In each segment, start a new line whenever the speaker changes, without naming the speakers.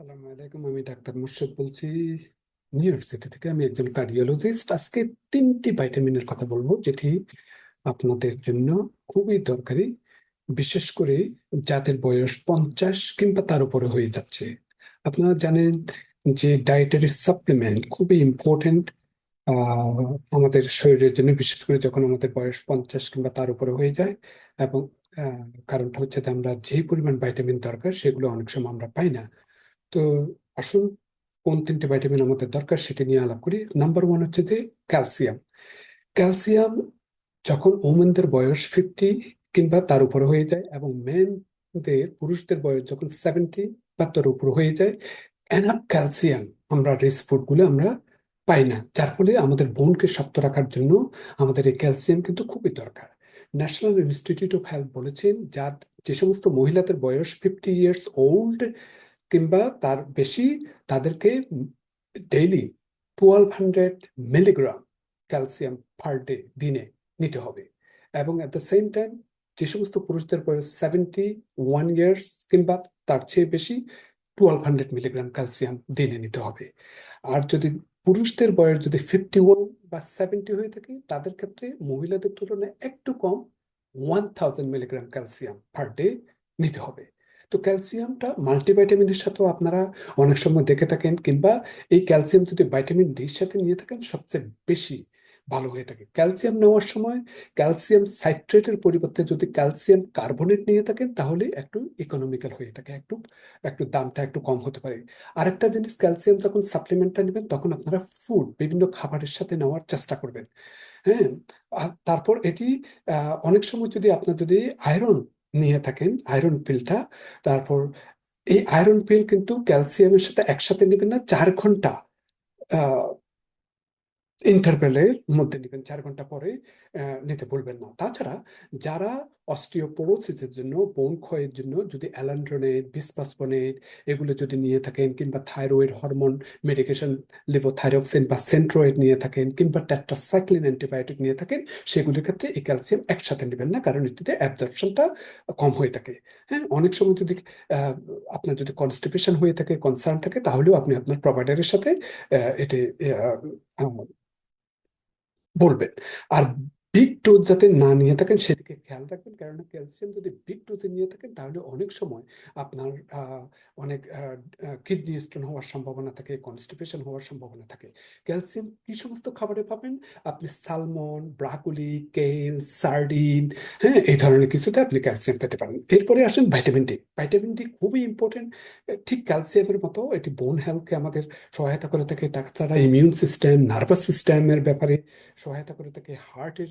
আসসালামু আলাইকুম, আমি ডাক্তার মুর্শেদ বলছি। নিউ ইয়র্ক সিটি থেকে আমি একজন কার্ডিওলজিস্ট। আজকে তিনটি ভাইটামিনের কথা বলব, যেটি আপনাদের জন্য খুবই দরকারি। বিশেষ করে যাদের বয়স পঞ্চাশ কিংবা তার উপরে হয়ে যাচ্ছে। আপনারা জানেন যে ডায়েটারি সাপ্লিমেন্ট খুবই ইম্পর্টেন্ট আমাদের শরীরের জন্য, বিশেষ করে যখন আমাদের বয়স পঞ্চাশ কিংবা তার উপরে হয়ে যায়। এবং কারণটা হচ্ছে যে আমরা যে পরিমাণ ভাইটামিন দরকার, সেগুলো অনেক সময় আমরা পাই না। তো আসুন, কোন তিনটে ভাইটামিন আমাদের দরকার সেটা নিয়ে আলাপ করি। নাম্বার ওয়ান হচ্ছে যে ক্যালসিয়াম ক্যালসিয়াম যখন ওমেনদের বয়স ফিফটি কিংবা তার উপরে হয়ে যায় এবং মেনদের পুরুষদের বয়স যখন সেভেন্টি বা তার উপর হয়ে যায় এনাফ ক্যালসিয়াম আমরা রিচ ফুডগুলো আমরা পাই না। যার ফলে আমাদের বোনকে শক্ত রাখার জন্য আমাদের এই ক্যালসিয়াম কিন্তু খুবই দরকার। ন্যাশনাল ইনস্টিটিউট অফ হেলথ বলেছেন, যার যে সমস্ত মহিলাদের বয়স ফিফটি ইয়ার্স ওল্ড কিংবা তার বেশি তাদেরকে daily twelve hundred milligram calcium per day দিনে নিতে হবে। এবং অ্যাট দ্য সেম টাইম যে সমস্ত পুরুষদের বয়স সেভেন্টি ওয়ান ইয়ার্স কিংবা তার চেয়ে বেশি টুয়েলভ হান্ড্রেড মিলিগ্রাম ক্যালসিয়াম দিনে নিতে হবে। আর যদি পুরুষদের বয়স যদি ফিফটি ওয়ান বা সেভেন্টি হয়ে থাকে, তাদের ক্ষেত্রে মহিলাদের তুলনায় একটু কম one thousand milligram calcium per day নিতে হবে। তো ক্যালসিয়ামটা মাল্টিভাইটামিনের সাথেও আপনারা অনেক সময় দেখে থাকেন কিংবা এই ক্যালসিয়াম যদি ভাইটামিন ডির সাথে নিয়ে থাকেন, সবচেয়ে বেশি ভালো হয়ে থাকে। ক্যালসিয়াম নেওয়ার সময় ক্যালসিয়াম সাইট্রেটের পরিবর্তে যদি ক্যালসিয়াম কার্বনেট নিয়ে থাকেন, তাহলে একটু ইকোনমিক্যাল হয়ে থাকে, একটু একটু দামটা একটু কম হতে পারে। আরেকটা জিনিস, ক্যালসিয়াম যখন সাপ্লিমেন্টটা নেবেন, তখন আপনারা ফুড বিভিন্ন খাবারের সাথে নেওয়ার চেষ্টা করবেন। হ্যাঁ? তারপর এটি অনেক সময় যদি আপনার যদি আয়রন নিয়ে থাকেন আয়রন পিলটা তারপর এই আয়রন পিল কিন্তু ক্যালসিয়ামের সাথে একসাথে নেবেন না, চার ঘণ্টা ইন্টারভেলের মধ্যে নেবেন, চার ঘণ্টা পরে। নিতে ভুলবেন না। তাছাড়া যারা অস্টিওপোরোসিসের জন্য বোন ক্ষয়ের জন্য যদি অ্যালান্ড্রোনেট বিসফসফোনেট এগুলো যদি নিয়ে থাকেন কিংবা থাইরয়েড হরমোন মেডিকেশন লিভোথাইরক্সিন বা সেন্ট্রয়েড নিয়ে থাকেন কিংবা টেট্রাসাইক্লিন অ্যান্টিবায়োটিক নিয়ে থাকেন, সেগুলির ক্ষেত্রে এই ক্যালসিয়াম একসাথে নেবেন না কারণ এটিতে অ্যাবজর্পশনটা কম হয়ে থাকে। হ্যাঁ অনেক সময় যদি আপনার যদি কনস্টিপেশন হয়ে থাকে, কনসার্ন থাকে, তাহলেও আপনি আপনার প্রোভাইডারের সাথে এটি বলবেন। আর বিগ ডোজ যাতে না নিয়ে থাকেন, সেদিকে খেয়াল রাখবেন। কেননা ক্যালসিয়াম যদি বিগ ডোজে নিয়ে থাকেন, তাহলে অনেক সময় আপনার অনেক কিডনি স্টোন হওয়ার সম্ভাবনা থাকে কনস্টিপেশন হওয়ার সম্ভাবনা থাকে। ক্যালসিয়াম কি সমস্ত খাবারে পাবেন? আপনি সালমন ব্রাকুলি কেল সার্ডিন হ্যাঁ এই ধরনের কিছুতে আপনি ক্যালসিয়াম পেতে পারেন। এরপরে আসেন ভাইটামিন ডি ভাইটামিন ডি খুবই ইম্পর্টেন্ট ঠিক ক্যালসিয়ামের মতো এটি বোন হেলথকে আমাদের সহায়তা করে থাকে তাছাড়া ইমিউন সিস্টেম নার্ভাস সিস্টেমের ব্যাপারে সহায়তা করে থাকে হার্টের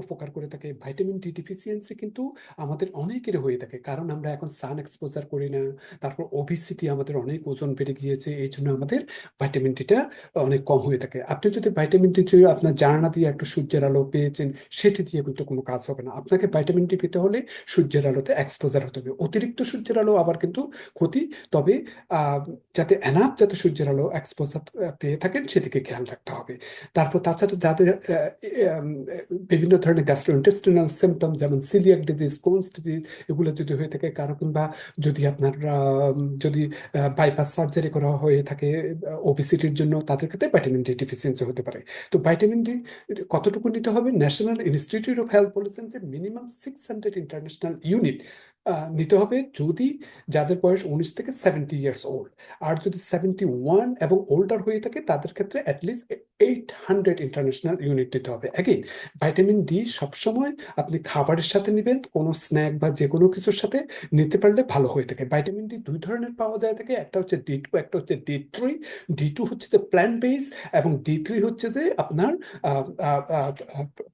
উপকার করে থাকে। ভাইটামিন ডি ডিফিসিয়েন্সি কিন্তু আমাদের অনেকের হয়ে থাকে। কারণ আমরা এখন সান এক্সপোজার করি না, তারপর ওবিসিটি আমাদের অনেক ওজন বেড়ে গিয়েছে, এই জন্য আমাদের ভাইটামিন ডিটা অনেক কম হয়ে থাকে। আপনি যদি ভাইটামিন ডি যদি আপনার জানানা দিয়ে একটু সূর্যের আলো পেয়েছেন, সেটি দিয়ে কিন্তু কোনো কাজ হবে না। আপনাকে ভাইটামিন ডি পেতে হলে সূর্যের আলোতে এক্সপোজার হতে হবে। অতিরিক্ত সূর্যের আলো আবার কিন্তু ক্ষতি, তবে যাতে এনাফ যাতে সূর্যের আলো এক্সপোজার পেয়ে থাকেন, সেদিকে খেয়াল রাখতে হবে। তারপর তাছাড়া যাদের বিভিন্ন ধরনের গ্যাস্ট্রোইন্টেস্টিনাল সিমটম যেমন সিলিয়াক ডিজিজ কোনস ডিজিজ এগুলো যদি হয়ে থাকে, কারও কিংবা যদি আপনার যদি বাইপাস সার্জারি করা হয়ে থাকে ওবিসিটির জন্য, তাদের ক্ষেত্রে ভাইটামিন ডি ডিফিসিয়েন্সি হতে পারে। তো ভাইটামিন ডি কতটুকু নিতে হবে? ন্যাশনাল ইনস্টিটিউট অফ হেলথ বলেছেন যে minimum six hundred international unit নিতে হবে যদি যাদের বয়স উনিশ থেকে সেভেন্টি ইয়ার্স ওল্ড আর যদি সেভেন্টি ওয়ান এবং ওল্ডার হয়ে থাকে, তাদের ক্ষেত্রে at least eight hundred international unit নিতে হবে। অ্যাগেন ভাইটামিন ডি সবসময় আপনি খাবারের সাথে নেবেন, কোনো স্ন্যাক বা যে কোনো কিছুর সাথে নিতে পারলে ভালো হয়ে থাকে। ভাইটামিন ডি দুই ধরনের পাওয়া যায় থাকে একটা হচ্ছে ডি টু একটা হচ্ছে ডি থ্রি ডি টু হচ্ছে যে প্ল্যান্ট বেস এবং ডি থ্রি হচ্ছে যে আপনার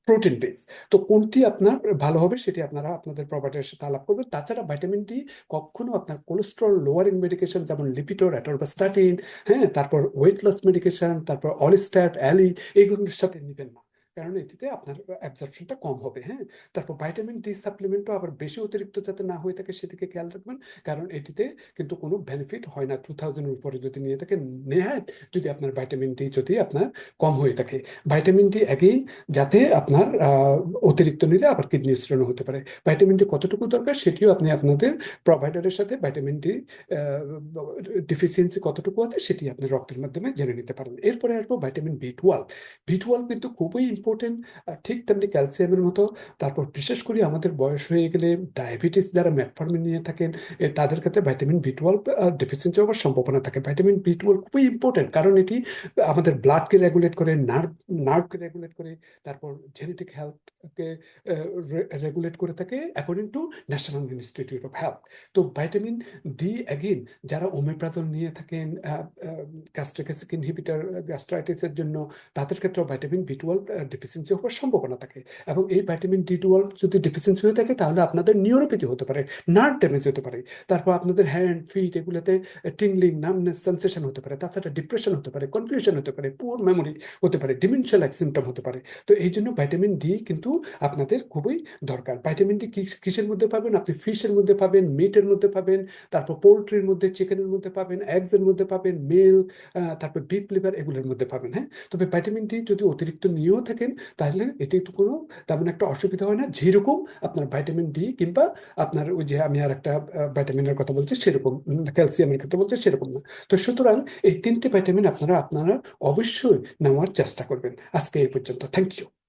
প্রোটিন বেস তো কোনটি আপনার ভালো হবে, সেটি আপনারা আপনাদের প্রোভাইডারের সাথে আলাপ করবেন। তাছাড়া ভাইটামিন ডি কখনো আপনার কোলেস্ট্রল লোয়ারিং মেডিকেশন যেমন লিপিটোর অ্যাটোরবাস্টাটিন হ্যাঁ তারপর ওয়েট লস মেডিকেশন তারপর অলিস্ট্যাট অ্যালি এইগুলোর সাথে নেবেন না। কারণ এটিতে আপনার অ্যাবজর্পশনটা কম হবে হ্যাঁ? তারপর ভাইটামিন ডি সাপ্লিমেন্টও আবার বেশি অতিরিক্ত যাতে না হয়ে থাকে সেদিকে খেয়াল রাখবেন। কারণ এটিতে কিন্তু কোনো বেনিফিট হয় না। টু থাউজেন্ডের উপরে যদি নিয়ে থাকে, নেহাত যদি আপনার ভাইটামিন ডি যদি আপনার কম হয়ে থাকে। ভাইটামিন ডি অ্যাগেইন যাতে আপনার অতিরিক্ত নিলে আবার কিডনি স্টোন হতে পারে। ভাইটামিন ডি কতটুকু দরকার সেটিও আপনি আপনাদের প্রোভাইডারের সাথে ভাইটামিন ডি ডিফিসিয়েন্সি কতটুকু আছে সেটি আপনি রক্তের মাধ্যমে জেনে নিতে পারেন। এরপরে আসব vitamin B twelve B twelve কিন্তু খুবই ইম্পর্টেন্ট ঠিক তেমনি ক্যালসিয়ামের মতো। তারপর বিশেষ করে আমাদের বয়স হয়ে গেলে ডায়াবেটিস যারা ম্যাটফর্মিন নিয়ে থাকেন তাদের ক্ষেত্রে ভাইটামিন বি টুয়েলভ ডেফিসিয়েন্সি হওয়ার সম্ভাবনা থাকে। ভাইটামিন বি টুয়েলভ খুবই ইম্পর্টেন্ট কারণ এটি, আমাদের ব্লাডকে রেগুলেট করে নার্ভ নার্ভকে রেগুলেট করে, তারপর জেনেটিক হেলথকে রেগুলেট করে থাকে according to National Institute of Health তো ভাইটামিন ডি অ্যাগেন যারা ওমেপ্রাজল নিয়ে থাকেন গ্যাস্ট্রিক অ্যাসিড ইনহিবিটার গ্যাস্ট্রাইটিসের জন্য, তাদের ক্ষেত্রেও ভাইটামিন বি টুয়েলভ ডেফিসিয়েন্সি হওয়ার সম্ভাবনা থাকে। এবং এই ভাইটামিন ডি টুয়েলভ যদি ডেফিসিয়েন্সি হয়ে থাকে, তাহলে আপনাদের নিউরোপ্যাথি হতে পারে নার্ভ ড্যামেজ হতে পারে। তারপর আপনাদের হ্যান্ড ফিট এগুলোতে টিংলিং নামনেস সেন্সেশন হতে পারে, তাছাড়া ডিপ্রেশন হতে পারে কনফিউশন হতে পারে পুয়ার মেমোরি হতে পারে ডিমেনশিয়াল এক সিমটম হতে পারে। তো এই জন্য ভাইটামিন ডি কিন্তু আপনাদের খুবই দরকার। ভাইটামিন ডি কিসের মধ্যে পাবেন? আপনি ফিশের মধ্যে পাবেন মিটের মধ্যে পাবেন, তারপর পোলট্রির মধ্যে চিকেনের মধ্যে পাবেন এগসের মধ্যে পাবেন মিল্ক তারপর বিপ লিভার এগুলোর মধ্যে পাবেন হ্যাঁ? তবে ভাইটামিন ডি যদি অতিরিক্ত নিয়েও থাকেন, তাহলে এটি একটু কোনো তেমন একটা অসুবিধা হয় না। যেরকম আপনার ভাইটামিন ডি কিংবা আপনার ওই যে আমি আর একটা ভাইটামিনের কথা বলছি, সেরকম ক্যালসিয়ামের ক্ষেত্রে বলছি, সেরকম না। তো সুতরাং এই তিনটে ভাইটামিন আপনারা আপনারা অবশ্যই নেওয়ার চেষ্টা করবেন। আজকে এই পর্যন্ত। Thank you